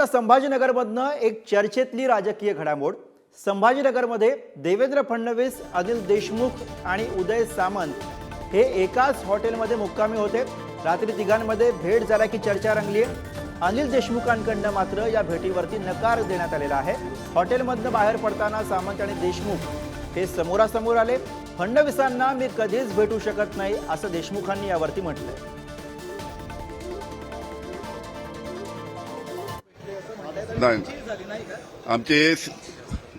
आता संभाजीनगरमधनं एक चर्चेतली राजकीय घडामोड. संभाजीनगरमध्ये देवेंद्र फडणवीस अनिल देशमुख आणि उदय सामंत हे एकाच हॉटेलमध्ये मुक्कामी होते. रात्री तिघांमध्ये भेट झाल्याची चर्चा रंगली अनिल देशमुखांकडनं मात्र या भेटीवरती नकार देण्यात आलेला आहे. हॉटेलमधनं बाहेर पडताना सामंत आणि देशमुख हे समोरासमोर आले. फडणवीसांना मी कधीच भेटू शकत नाही असं देशमुखांनी यावरती म्हटलंय. नाही. आमचे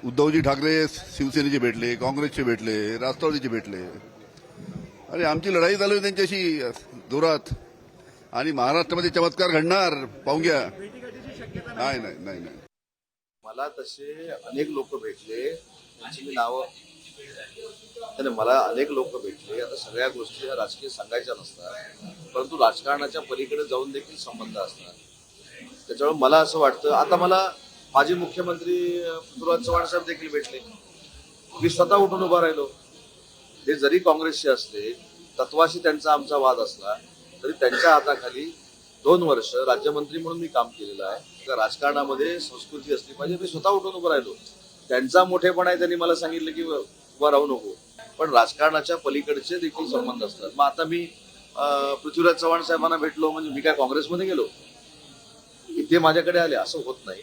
उद्धवजी ठाकरे शिवसेनेचे भेटले काँग्रेसचे भेटले राष्ट्रवादीचे भेटले. अरे आमची लढाई चालू आहे त्यांच्याशी जोरात. आणि महाराष्ट्रामध्ये चमत्कार घडणार पाहून घ्या. नाही नाही नाही नाही. मला तसे अनेक लोक भेटले त्यांची मी नावं नाही, मला अनेक लोक भेटले. आता सगळ्या गोष्टी राजकीय सांगायच्या नसतात. परंतु राजकारणाच्या पलीकडे जाऊन देखील संबंध असतात. त्याच्यामुळे मला असं वाटतं आता मला माजी मुख्यमंत्री पृथ्वीराज चव्हाण साहेब देखील भेटले. मी स्वतः उठून उभा राहिलो. ते जरी काँग्रेसचे असले तत्वाशी त्यांचा आमचा वाद असला तरी त्यांच्या हाताखाली दोन वर्ष राज्यमंत्री म्हणून मी काम केलेलं आहे. त्या राजकारणामध्ये संस्कृती असली पाहिजे. मी स्वतः उठून उभं राहिलो. त्यांचा मोठेपणा आहे त्यांनी मला सांगितलं की उभा राहू नको. पण राजकारणाच्या पलीकडचे देखील संबंध असतात. मग आता मी पृथ्वीराज चव्हाण साहेबांना भेटलो म्हणजे मी काय काँग्रेसमध्ये गेलो? ते माझ्याकडे आले असं होत नाही.